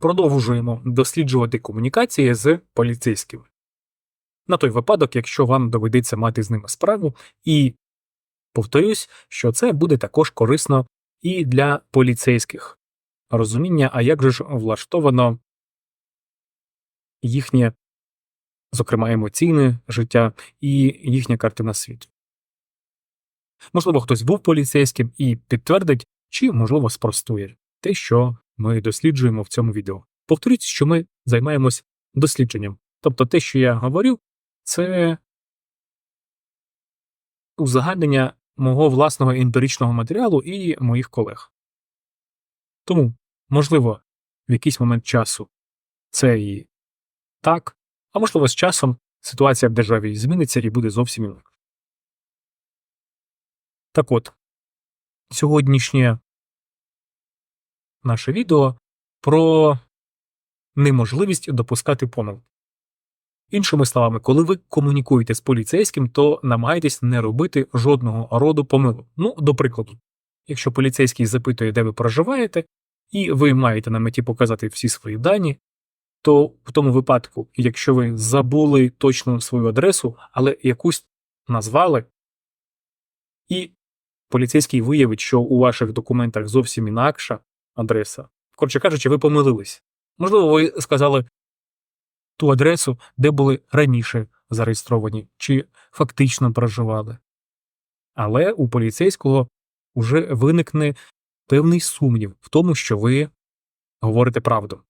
продовжуємо досліджувати комунікації з поліцейськими. На той випадок, якщо вам доведеться мати з ними справу, і повторюсь, що це буде також корисно і для поліцейських розуміння, а як же ж влаштовано їхнє, зокрема, емоційне життя і їхня картина світу. Можливо, хтось був поліцейським і підтвердить, чи, можливо, спростує те, що ми досліджуємо в цьому відео. Повторюсь, що ми займаємось дослідженням. Тобто те, що я говорю, це узагальнення мого власного емпіричного матеріалу і моїх колег. Тому, можливо, в якийсь момент часу це і так, а можливо, з часом ситуація в державі зміниться і буде зовсім інакше. Так от, сьогоднішнє наше відео про неможливість допускати помилки. Іншими словами, коли ви комунікуєте з поліцейським, то намагайтесь не робити жодного роду помилок. Ну, до прикладу, якщо поліцейський запитує, де ви проживаєте, і ви маєте на меті показати всі свої дані, то в тому випадку, якщо ви забули точно свою адресу, але якусь назвали, і поліцейський виявить, що у ваших документах зовсім інакша адреса, коротше кажучи, ви помилились. Можливо, ви сказали ту адресу, де були раніше зареєстровані, чи фактично проживали. Але у поліцейського вже виникне певний сумнів в тому, що ви говорите правду.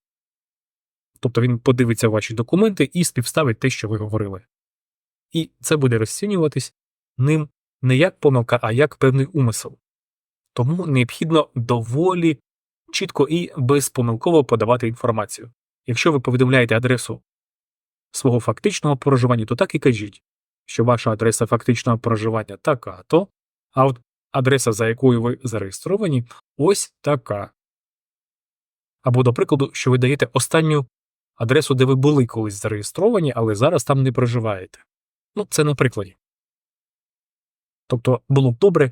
Тобто він подивиться ваші документи і співставить те, що ви говорили. І це буде розцінюватись ним не як помилка, а як певний умисел. Тому необхідно доволі чітко і безпомилково подавати інформацію. Якщо ви повідомляєте адресу свого фактичного проживання, то так і кажіть, що ваша адреса фактичного проживання така то, а от адреса, за якою ви зареєстровані, ось така. Або, до прикладу, що ви даєте останню адресу, де ви були колись зареєстровані, але зараз там не проживаєте. Ну, це на прикладі. Тобто було б добре,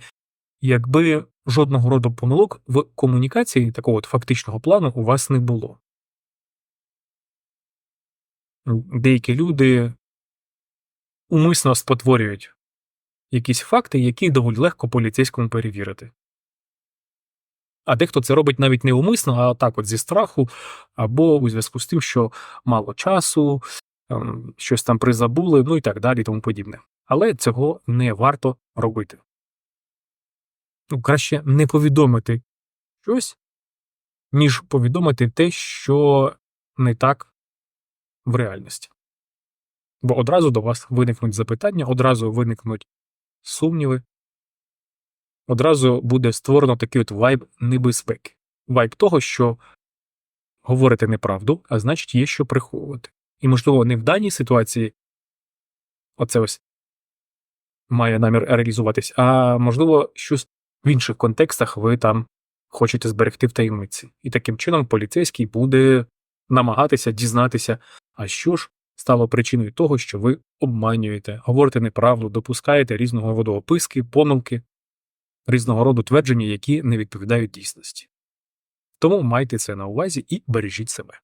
якби жодного роду помилок в комунікації такого от фактичного плану у вас не було. Деякі люди умисно спотворюють якісь факти, які доволі легко поліцейському перевірити. А дехто це робить навіть не умисно, а так от зі страху, або у зв'язку з тим, що мало часу, ем, щось там призабули, ну і так далі, і тому подібне. Але цього не варто робити. Ну, краще не повідомити щось, ніж повідомити те, що не так в реальності. Бо одразу до вас виникнуть запитання, одразу виникнуть сумніви, одразу буде створено такий от вайб небезпеки, вайб того, що говорите неправду, а значить, є що приховувати. І, можливо, не в даній ситуації оце ось має намір реалізуватись, а можливо, щось в інших контекстах ви там хочете зберегти в таємниці. І таким чином поліцейський буде намагатися дізнатися, а що ж стало причиною того, що ви обманюєте, говорите неправду, допускаєте різного роду описки, помилки, різного роду твердження, які не відповідають дійсності. Тому майте це на увазі і бережіть себе.